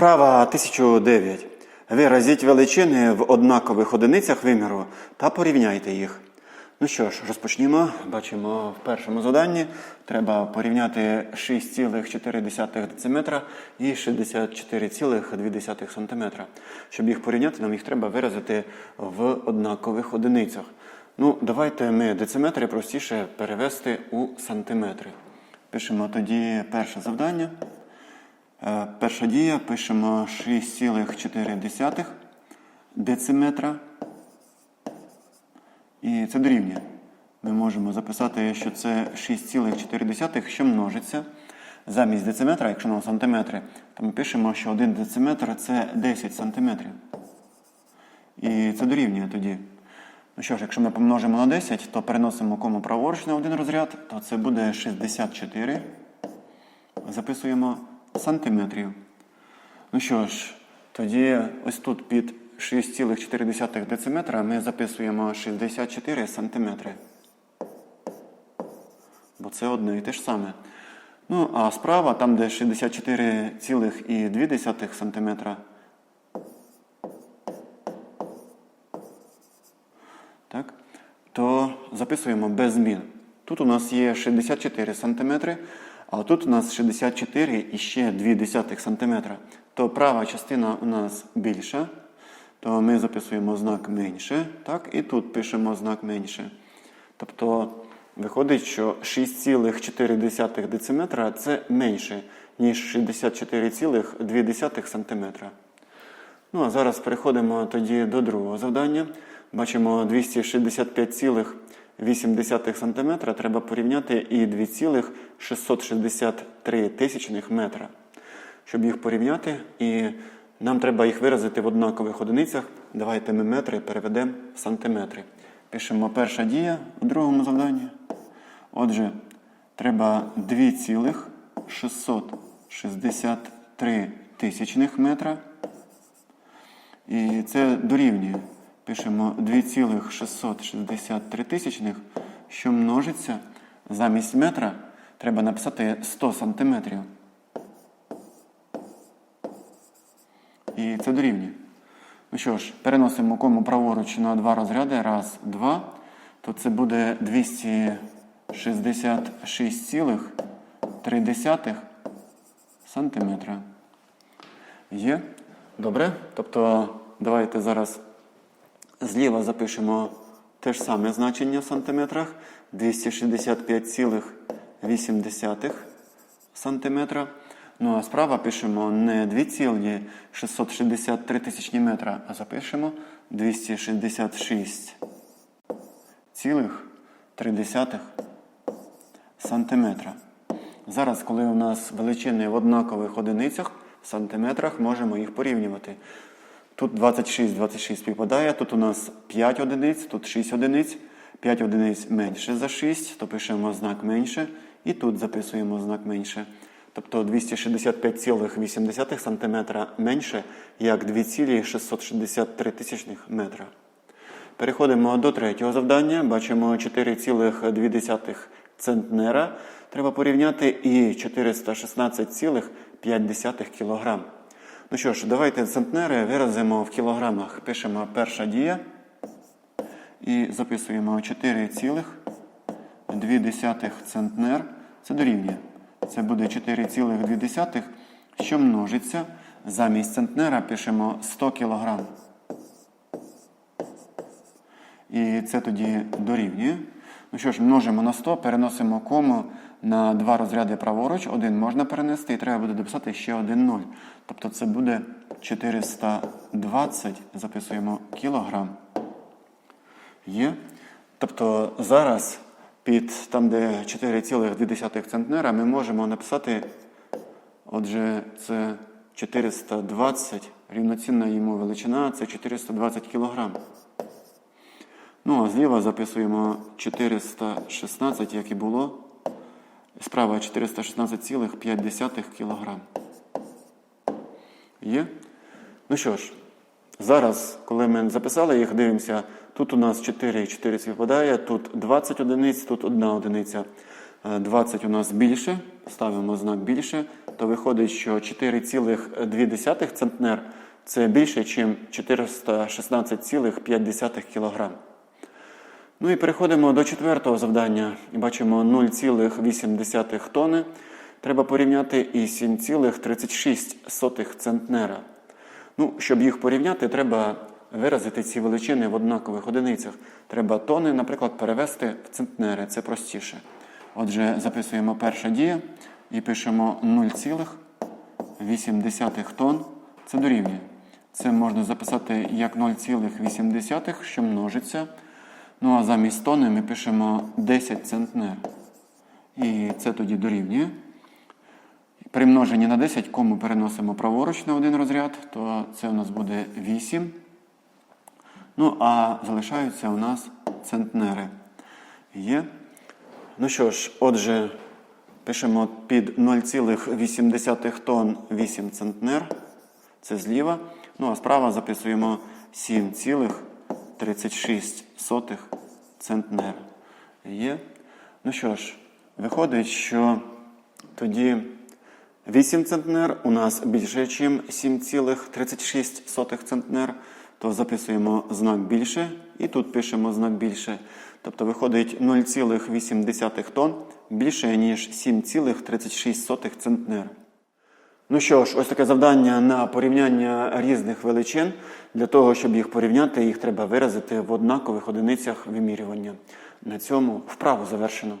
Вправа 1009. Виразіть величини в однакових одиницях виміру та порівняйте їх. Ну що ж, розпочнімо. Бачимо в першому заданні треба порівняти 6,4 дециметра і 64,2 см. Щоб їх порівняти, нам їх треба виразити в однакових одиницях. Ну, давайте ми дециметри простіше перевести у сантиметри. Пишемо тоді перше завдання. Е, Перша дія пишемо 6,4 дециметра. І це дорівнює. Ми можемо записати, що це 6,4, що множиться. Замість дециметра, якщо на сантиметри, то ми пишемо, що 1 дециметр це 10 сантиметрів. І це дорівнює тоді. Ну що ж, якщо ми помножимо на 10, то переносимо кому праворуч на один розряд, то це буде 64. Записуємо сантиметрів. Ну що ж, тоді ось тут під 6,4 дециметра ми записуємо 64 сантиметри. Бо це одне і те ж саме. Ну, а справа, там, де 64,2 сантиметра, так, то записуємо без змін. Тут у нас є 64 см, а тут у нас 64 і ще 2 см. То права частина у нас більша, то ми записуємо знак менше, так, і тут пишемо знак менше. Тобто виходить, що 6,4 дециметра це менше, ніж 64,2 см. Ну, а зараз переходимо тоді до другого завдання. Бачимо 265,8 см треба порівняти і 2,663 тисячних метра. Щоб їх порівняти, і нам треба їх виразити в однакових одиницях. Давайте ми метри переведемо в сантиметри. Пишемо перша дія у другому завданні. Отже, треба 2,663 тисячних метра. І це дорівнює. Пишемо 2,663 тисячних, що множиться замість метра треба написати 100 сантиметрів. І це дорівнює. Ну що ж, переносимо кому праворуч на два розряди. Раз, два. То це буде 266,3 сантиметра. Є? Добре? Тобто, давайте зараз зліва запишемо те ж саме значення в сантиметрах 265,8 сантиметра. Ну а справа пишемо не 2,663 тисячні метра, а запишемо 266,3 сантиметра. Зараз, коли у нас величини в однакових одиницях, в сантиметрах можемо їх порівнювати. Тут 26, 26 співпадає, тут у нас 5 одиниць, тут 6 одиниць, 5 одиниць менше за 6, то пишемо знак менше, і тут записуємо знак менше. Тобто 265,8 см менше, як 2,663 метра. Переходимо до третього завдання. Бачимо 4,2 центнера. Треба порівняти і 416,5 кг. Ну що ж, давайте центнери виразимо в кілограмах. Пишемо перша дія і записуємо 4,2 центнер. Це дорівнює. Це буде 4,2, що множиться. Замість центнера пишемо 100 кг. І це тоді дорівнює. Ну що ж, множимо на 100, переносимо кому на два розряди праворуч. Один можна перенести, і треба буде дописати ще один 0. Тобто це буде 420, записуємо кілограм. Є. Тобто зараз під там, де 4,2 центнера, ми можемо написати, отже, це 420, рівноцінна йому величина це 420 кілограм. Ну, а зліва записуємо 416, як і було. Справа 416,5 кг. Є? Ну що ж, зараз, коли ми записали їх, дивимося, тут у нас 4 і 4 співпадає, тут 20 одиниць, тут 1 одиниця. Е, 20 у нас більше, ставимо знак більше, то виходить, що 4,2 центнер це більше, ніж 416,5 кг. Ну і переходимо до четвертого завдання. І бачимо 0,8 тони. Треба порівняти і 7,36 центнера. Ну, щоб їх порівняти, треба виразити ці величини в однакових одиницях. Треба тони, наприклад, перевести в центнери. Це простіше. Отже, записуємо перша дія і пишемо 0,8 тонн. Це дорівнює. Це можна записати як 0,8, що множиться. Ну а замість тони ми пишемо 10 центнер. І це тоді дорівнює. При множенні на 10 кому переносимо праворуч на один розряд, то це у нас буде 8. Ну, а залишаються у нас центнери. Є. Ну що ж, отже, пишемо під 0,8 тонн 8 центнер. Це зліва. Ну, а справа записуємо 7,36 центнер. Є. Ну що ж, виходить, що тоді 8 центнер у нас більше, ніж 7,36 центнер, то записуємо знак більше і тут пишемо знак більше. Тобто виходить 0,8 тонн більше, ніж 7,36 центнер. Ну що ж, ось таке завдання на порівняння різних величин. Для того, щоб їх порівняти, їх треба виразити в однакових одиницях вимірювання. На цьому вправу завершено.